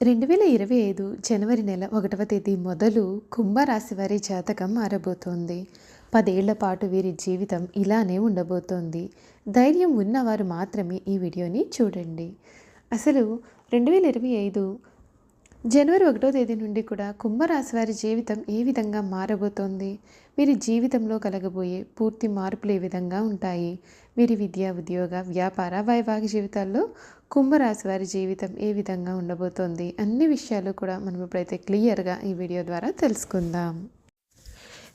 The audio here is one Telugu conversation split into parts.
రెండు వేల ఇరవై ఐదు జనవరి నెల ఒకటవ తేదీ మొదలు కుంభరాశి వారి జాతకం మారబోతోంది. పదేళ్ళ పాటు వీరి జీవితం ఇలానే ఉండబోతోంది. ధైర్యం ఉన్నవారు మాత్రమే ఈ వీడియోని చూడండి. అసలు రెండు వేల ఇరవై ఐదు జనవరి ఒకటో తేదీ నుండి కూడా కుంభరాశి వారి జీవితం ఏ విధంగా మారబోతోంది? వీరి జీవితంలో కలగబోయే పూర్తి మార్పులు ఏ విధంగా ఉంటాయి? వీరి విద్యా ఉద్యోగ వ్యాపార వైవాహిక జీవితాల్లో కుంభరాశి వారి జీవితం ఏ విధంగా ఉండబోతోంది? అన్ని విషయాలు కూడా మనం ఇప్పుడైతే క్లియర్గా ఈ వీడియో ద్వారా తెలుసుకుందాం.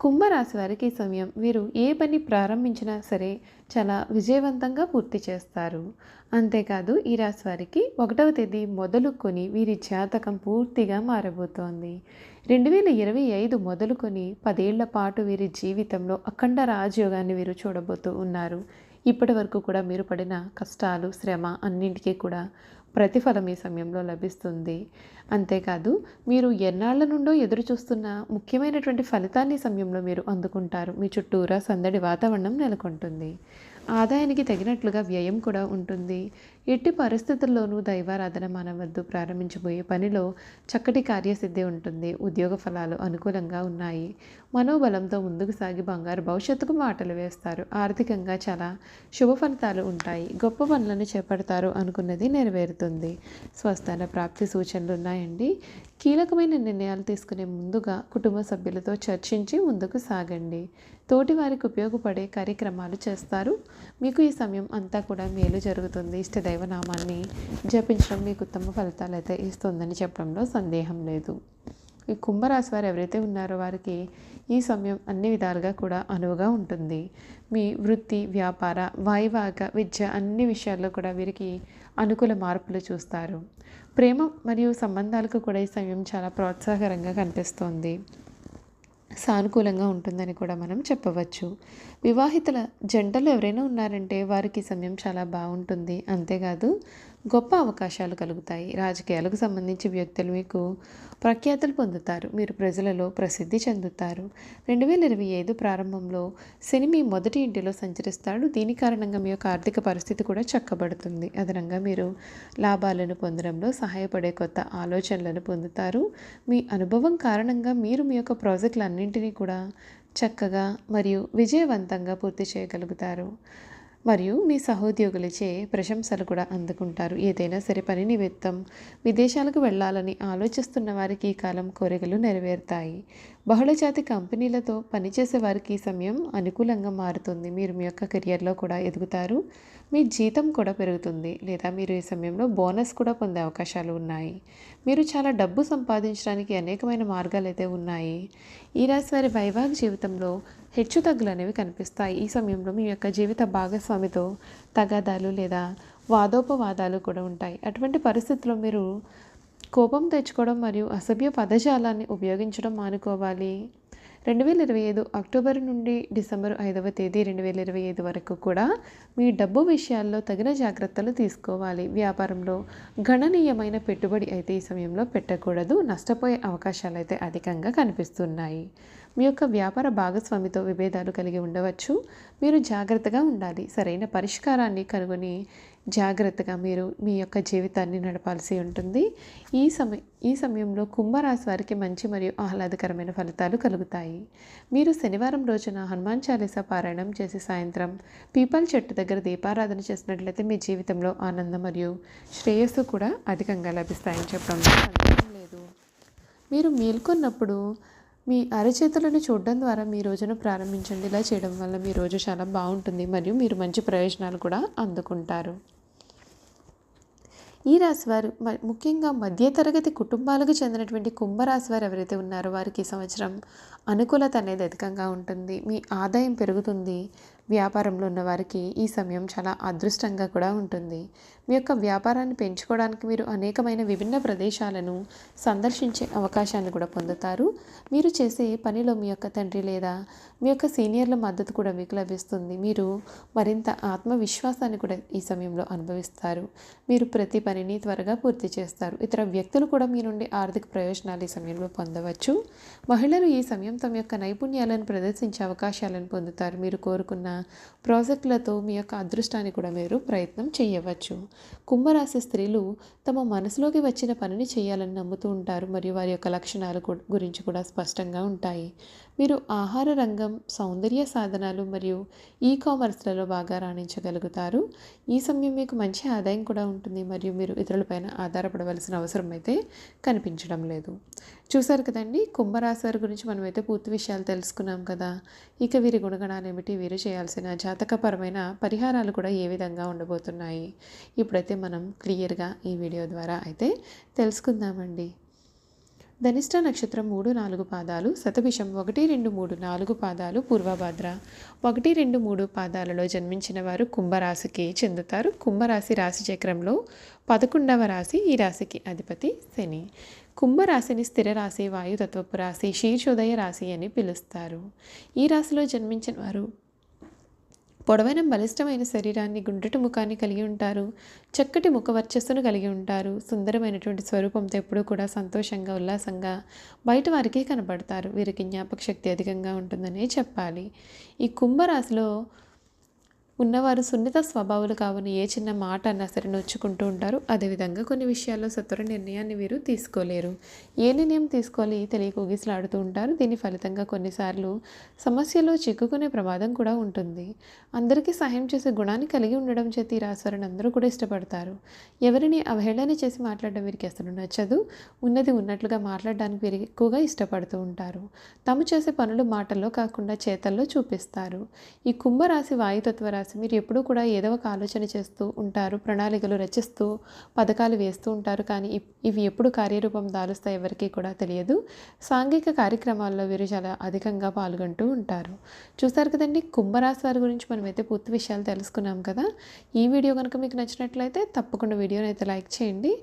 కుంభరాశి వారికి ఈ సమయం వీరు ఏ పని ప్రారంభించినా సరే చాలా విజయవంతంగా పూర్తి చేస్తారు. అంతేకాదు ఈ రాశి వారికి ఒకటవ తేదీ మొదలుకొని వీరి జాతకం పూర్తిగా మారబోతోంది. రెండు వేల ఇరవై ఐదు మొదలుకొని పదేళ్ళ పాటు వీరి జీవితంలో అఖండ రాజయోగాన్ని వీరు చూడబోతూ ఉన్నారు. ఇప్పటి వరకు కూడా మీరు పడిన కష్టాలు శ్రమ అన్నింటికీ కూడా ప్రతిఫలం ఈ సమయంలో లభిస్తుంది. అంతేకాదు మీరు ఎన్నాళ్ళ నుండో ఎదురు చూస్తున్న ముఖ్యమైనటువంటి ఫలితాన్ని సమయంలో మీరు అందుకుంటారు. మీ చుట్టూరా సందడి వాతావరణం నెలకొంటుంది. ఆదాయానికి తగినట్లుగా వ్యయం కూడా ఉంటుంది. ఎట్టి పరిస్థితుల్లోనూ దైవారాధన మానవద్దు ప్రారంభించబోయే పనిలో చక్కటి కార్యసిద్ధి ఉంటుంది. ఉద్యోగ ఫలాలు అనుకూలంగా ఉన్నాయి. మనోబలంతో ముందుకు సాగి బంగారు భవిష్యత్తుకు మాటలు వేస్తారు. ఆర్థికంగా చాలా శుభ ఫలితాలు ఉంటాయి. గొప్ప పనులను చేపడతారు అనుకున్నది నెరవేరుతుంది. స్వస్థాన ప్రాప్తి సూచనలు ఉన్నాయండి. కీలకమైన నిర్ణయాలు తీసుకునే ముందుగా కుటుంబ సభ్యులతో చర్చించి ముందుకు సాగండి. తోటి వారికి ఉపయోగపడే కార్యక్రమాలు చేస్తారు. మీకు ఈ సమయం అంతా కూడా మేలు జరుగుతుంది. ఇష్టదైవ నామాన్ని జపించడం మీకు ఉత్తమ ఫలితాలు అయితే ఇస్తుందని చెప్పడంలో సందేహం లేదు. ఈ కుంభరాశి వారు ఎవరైతే ఉన్నారో వారికి ఈ సమయం అన్ని విధాలుగా కూడా అనువుగా ఉంటుంది. మీ వృత్తి వ్యాపార వాయువాక విద్య అన్ని విషయాల్లో కూడా వీరికి అనుకూల మార్పులు చూస్తారు. ప్రేమ మరియు సంబంధాలకు కూడా ఈ సమయం చాలా ప్రోత్సాహకరంగా కనిపిస్తోంది. సానుకూలంగా ఉంటుందని కూడా మనం చెప్పవచ్చు. వివాహితుల జంటలు ఎవరైనా ఉన్నారంటే వారికి సమయం చాలా బాగుంటుంది. అంతేకాదు గొప్ప అవకాశాలు కలుగుతాయి. రాజకీయాలకు సంబంధించి వ్యక్తులు మీకు ప్రఖ్యాతులు పొందుతారు. మీరు ప్రజలలో ప్రసిద్ధి చెందుతారు. రెండు వేల ఇరవై ఐదు ప్రారంభంలో శని మీ మొదటి ఇంటిలో సంచరిస్తాడు. దీని కారణంగా మీ యొక్క ఆర్థిక పరిస్థితి కూడా చక్కబడుతుంది. అదనంగా మీరు లాభాలను పొందడంలో సహాయపడే కొత్త ఆలోచనలను పొందుతారు. మీ అనుభవం కారణంగా మీరు మీ యొక్క ప్రాజెక్టులన్నింటినీ కూడా చక్కగా మరియు విజయవంతంగా పూర్తి చేయగలుగుతారు. మరియు మీ సహోద్యోగులచే ప్రశంసలు కూడా అందుకుంటారు. ఏదైనా సరే పని నిమిత్తం విదేశాలకు వెళ్ళాలని ఆలోచిస్తున్న వారికి ఈ కాలం కోరికలు నెరవేరుతాయి. బహుళజాతి కంపెనీలతో పనిచేసే వారికి ఈ సమయం అనుకూలంగా మారుతుంది. మీరు మీ యొక్క కెరియర్లో కూడా ఎదుగుతారు. మీ జీతం కూడా పెరుగుతుంది లేదా మీరు ఈ సమయంలో బోనస్ కూడా పొందే అవకాశాలు ఉన్నాయి. మీరు చాలా డబ్బు సంపాదించడానికి అనేకమైన మార్గాలు అయితే ఉన్నాయి. ఈ రాశి వారి వైవాహిక జీవితంలో హెచ్చు తగ్గులు అనేవి కనిపిస్తాయి. ఈ సమయంలో మీ యొక్క జీవిత భాగస్వామితో తగాదాలు లేదా వాదోపవాదాలు కూడా ఉంటాయి. అటువంటి పరిస్థితుల్లో మీరు కోపం తెచ్చుకోవడం మరియు అసభ్య పదజాలాన్ని ఉపయోగించడం మానుకోవాలి. రెండు వేల ఇరవై ఐదు అక్టోబర్ నుండి డిసెంబర్ ఐదవ తేదీ రెండు వేల ఇరవై ఐదు వరకు కూడా మీ డబ్బు విషయాల్లో తగిన జాగ్రత్తలు తీసుకోవాలి. వ్యాపారంలో గణనీయమైన పెట్టుబడి అయితే ఈ సమయంలో పెట్టకూడదు. నష్టపోయే అవకాశాలు అయితే అధికంగా కనిపిస్తున్నాయి. మీ యొక్క వ్యాపార భాగస్వామితో విభేదాలు కలిగి ఉండవచ్చు. మీరు జాగ్రత్తగా ఉండాలి. సరైన పరిష్కారాన్ని కనుగొని జాగ్రత్తగా మీరు మీ యొక్క జీవితాన్ని నడపాల్సి ఉంటుంది. ఈ సమయ ఈ సమయంలో కుంభరాశి వారికి మంచి మరియు ఆహ్లాదకరమైన ఫలితాలు కలుగుతాయి. మీరు శనివారం రోజున హనుమాన్ చాలీసా పారాయణం చేసి సాయంత్రం పీపల్ చెట్టు దగ్గర దీపారాధన చేసినట్లయితే మీ జీవితంలో ఆనందం మరియు శ్రేయస్సు కూడా అధికంగా లభిస్తాయని చెప్పడంలో సందేహం లేదు. మీరు మేల్కొన్నప్పుడు మీ అరచేతులను చూడడం ద్వారా మీ రోజును ప్రారంభించండి. ఇలా చేయడం వల్ల మీ రోజు చాలా బాగుంటుంది మరియు మీరు మంచి ప్రయోజనాలు కూడా అందుకుంటారు. ఈ రాశివారు ముఖ్యంగా మధ్యతరగతి కుటుంబాలకు చెందినటువంటి కుంభరాశివారు ఎవరైతే ఉన్నారో వారికి ఈ సంవత్సరం అనుకూలత అనేది అధికంగా ఉంటుంది. మీ ఆదాయం పెరుగుతుంది. వ్యాపారంలో ఉన్న వారికి ఈ సమయం చాలా అదృష్టంగా కూడా ఉంటుంది. మీ యొక్క వ్యాపారాన్ని పెంచుకోవడానికి మీరు అనేకమైన విభిన్న ప్రదేశాలను సందర్శించే అవకాశాన్ని కూడా పొందుతారు. మీరు చేసే పనిలో మీ యొక్క తండ్రి లేదా మీ యొక్క సీనియర్ల మద్దతు కూడా మీకు లభిస్తుంది. మీరు మరింత ఆత్మవిశ్వాసాన్ని కూడా ఈ సమయంలో అనుభవిస్తారు. మీరు ప్రతి పనిని త్వరగా పూర్తి చేస్తారు. ఇతర వ్యక్తులు కూడా మీ నుండి ఆర్థిక ప్రయోజనాలు ఈ సమయంలో పొందవచ్చు. మహిళలు ఈ సమయం తమ యొక్క నైపుణ్యాలను ప్రదర్శించే అవకాశాలను పొందుతారు. మీరు కోరుకున్న ప్రాజెక్టులతో మీ యొక్క అదృష్టాన్ని కూడా మీరు ప్రయత్నం చేయవచ్చు. కుంభరాశి స్త్రీలు తమ మనసులోకి వచ్చిన పనిని చేయాలని నమ్ముతూ ఉంటారు. మరియు వారి యొక్క లక్షణాలు గురించి కూడా స్పష్టంగా ఉంటాయి. మీరు ఆహార రంగం సౌందర్య సాధనాలు మరియు ఈ కామర్స్లలో బాగా రాణించగలుగుతారు. ఈ సమయం మీకు మంచి ఆదాయం కూడా ఉంటుంది. మరియు మీరు ఇతరులపైన ఆధారపడవలసిన అవసరం అయితే కనిపించడం లేదు. చూసారు కదండి? కుంభరాశి వారి గురించి మనమైతే పూర్తి విషయాలు తెలుసుకున్నాం కదా. ఇక వీరి గుణగణాలు ఏమిటి వీరు చేయాలి చేయాల్సిన జాతకపరమైన పరిహారాలు కూడా ఏ విధంగా ఉండబోతున్నాయి? ఇప్పుడైతే మనం క్లియర్గా ఈ వీడియో ద్వారా అయితే తెలుసుకుందామండి. ధనిష్ట నక్షత్రం మూడు నాలుగు పాదాలు శతభిషం ఒకటి రెండు మూడు నాలుగు పాదాలు పూర్వభాద్ర ఒకటి రెండు మూడు పాదాలలో జన్మించిన వారు కుంభరాశికి చెందుతారు. కుంభరాశి రాశి చక్రంలో పదకొండవ రాశి ఈ రాశికి అధిపతి శని. కుంభరాశిని స్థిర రాశి వాయుతత్వపు రాశి శీర్షోదయ రాశి అని పిలుస్తారు. ఈ రాశిలో జన్మించిన వారు పొడవైన బలిష్టమైన శరీరాన్ని గుండ్రటి ముఖాన్ని కలిగి ఉంటారు. చక్కటి ముఖ వర్చస్సును కలిగి ఉంటారు. సుందరమైనటువంటి స్వరూపంతో ఎప్పుడూ కూడా సంతోషంగా ఉల్లాసంగా బయట వారికే కనబడతారు. వీరికి జ్ఞాపక శక్తి అధికంగా ఉంటుందనే చెప్పాలి. ఈ కుంభరాశిలో ఉన్నవారు సున్నిత స్వభావాలు కావున ఏ చిన్న మాట అన్నా సరే నొచ్చుకుంటూ ఉంటారు. అదేవిధంగా కొన్ని విషయాల్లో సత్వర నిర్ణయాన్ని వీరు తీసుకోలేరు. ఏ నిర్ణయం తీసుకోవాలి తెలియక ఊగిసలాడుతూ ఉంటారు. దీని ఫలితంగా కొన్నిసార్లు సమస్యలో చిక్కుకునే ప్రమాదం కూడా ఉంటుంది. అందరికీ సహాయం చేసే గుణాన్ని కలిగి ఉండడం చేతి ఈ అందరూ కూడా ఇష్టపడతారు. ఎవరిని అవహేళన చేసి మాట్లాడడం వీరికి అసలు నచ్చదు. ఉన్నది ఉన్నట్లుగా మాట్లాడడానికి వీరు ఎక్కువగా ఇష్టపడుతూ ఉంటారు. తాము చేసే పనులు మాటల్లో కాకుండా చేతల్లో చూపిస్తారు. ఈ కుంభరాశి వాయుతత్వ రాశి మీరు ఎప్పుడూ కూడా ఏదో ఒక ఆలోచన చేస్తూ ఉంటారు ప్రణాళికలు రచిస్తూ పథకాలు వేస్తూ ఉంటారు. కానీ ఇప్- ఇవి ఎప్పుడు కార్యరూపం దాలుస్తాయి ఎవరికీ కూడా తెలియదు. సాంఘిక కార్యక్రమాల్లో వీరు చాలా అధికంగా పాల్గొంటూ ఉంటారు. చూస్తారు కదండి? కుంభరాశి వారి గురించి మనమైతే పూర్తి విషయాలు తెలుసుకున్నాం కదా. ఈ వీడియో కనుక మీకు నచ్చినట్లయితే తప్పకుండా వీడియోని అయితే లైక్ చేయండి.